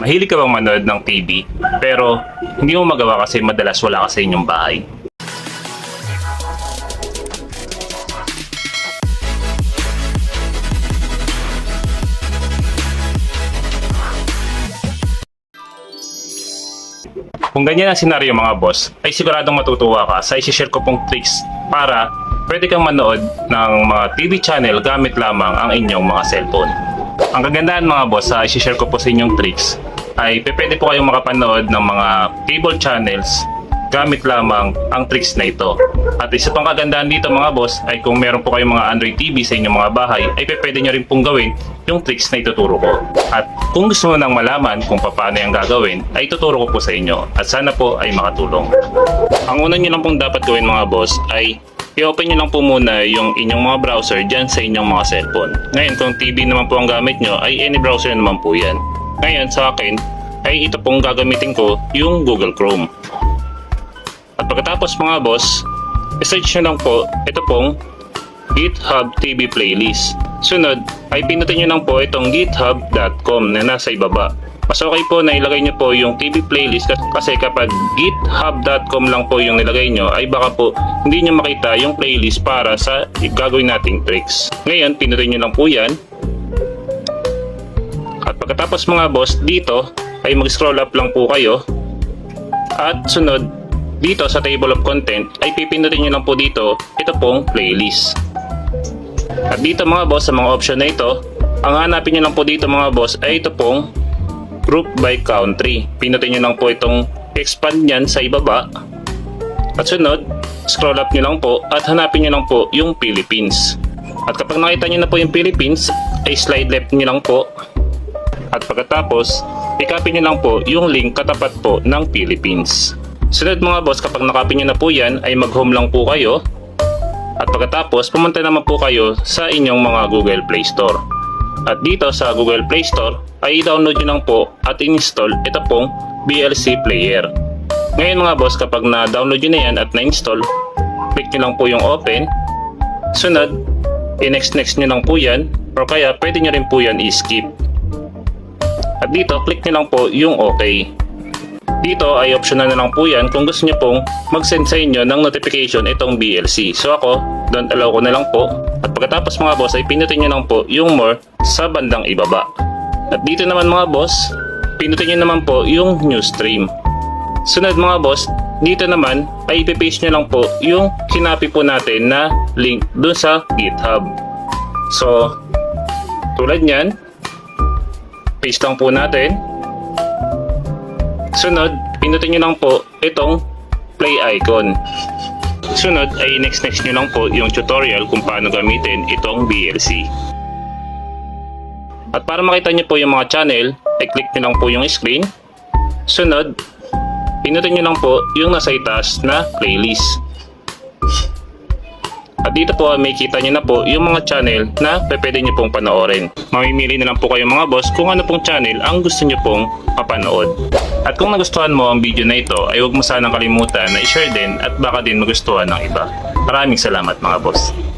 Mahilig ka bang manood ng TV pero hindi mo magawa kasi madalas wala ka sa inyong bahay? Kung ganyan ang senaryo mga boss, ay siguradong matutuwa ka sa isi-share ko pong tricks para pwede kang manood ng mga TV channel gamit lamang ang inyong mga cellphone. Ang kagandahan mga boss sa isi-share ko po sa inyong tricks ay pwede po kayong makapanood ng mga cable channels gamit lamang ang tricks na ito. At isa pang kagandahan dito mga boss ay kung meron po kayong mga Android TV sa inyong mga bahay ay pwede nyo rin pong gawin yung tricks na ituturo ko. At kung gusto mo nang malaman kung paano yung gagawin ay ituturo ko po sa inyo at sana po ay makatulong. Ang una nyo lang pong dapat gawin mga boss ay i-open nyo lang po muna yung inyong mga browser dyan sa inyong mga cellphone. Ngayon kung TV naman po ang gamit nyo ay any browser naman po yan. Ngayon sa akin ay ito pong gagamitin ko yung Google Chrome. At pagkatapos mga boss, i-search nyo lang po ito pong GitHub TV playlist. Sunod ay pinutin nyo lang po itong github.com na nasa ibaba. Mas okay po na ilagay nyo po yung TV playlist kasi kapag github.com lang po yung nilagay nyo ay baka po hindi nyo makita yung playlist para sa gagawin nating tricks. Ngayon, pinutin nyo lang po yan. At pagkatapos mga boss, dito ay mag-scroll up lang po kayo. At sunod, dito sa table of content ay pipindutin nyo lang po dito ito pong playlist. At dito mga boss sa mga option na ito, ang hanapin nyo lang po dito mga boss ay ito pong group by country. Pinutin nyo lang po itong expand yan sa ibaba. At sunod, scroll up nyo lang po at hanapin nyo lang po yung Philippines. At kapag nakita nyo na po yung Philippines, ay slide left nyo lang po. At pagkatapos, i-copy nyo lang po yung link katapat po ng Philippines. Sunod mga boss, kapag nakopy nyo na po yan, ay mag-home lang po kayo. At pagkatapos, pumunta naman po kayo sa inyong mga Google Play Store. At dito sa Google Play Store, ay i-download nyo lang po at install ito pong BLC Player. Ngayon mga boss, kapag na-download nyo na yan at na-install, click nyo lang po yung open. Sunod, i-next-next nyo lang po yan or kaya pwede nyo rin po yan i-skip. At dito, click nyo lang po yung OK. Dito ay optional na lang po yan kung gusto nyo pong mag-send sa inyo ng notification itong BLC. So ako, don't allow ko na lang po. At pagkatapos mga boss ay pinutin nyo lang po yung more sa bandang ibaba. At dito naman mga boss, pinutin nyo naman po yung new stream. Sunod mga boss, dito naman ay ipipaste nyo lang po yung kinapi po natin na link dun sa GitHub. So, tulad nyan, paste lang po natin. Sunod, pinutin nyo lang po itong play icon. Sunod ay next next nyo lang po yung tutorial kung paano gamitin itong BLC. At para makita nyo po yung mga channel, ay click nyo lang po yung screen. Sunod, pinutin nyo lang po yung nasa itaas na playlist. At dito po may kita nyo na po yung mga channel na pwede nyo pong panoorin. Mamimili na lang po kayo mga boss kung ano pong channel ang gusto nyo pong mapanood. At kung nagustuhan mo ang video na ito ay huwag mo sanang kalimutan na i-share din at baka din magustuhan ng iba. Maraming salamat mga boss.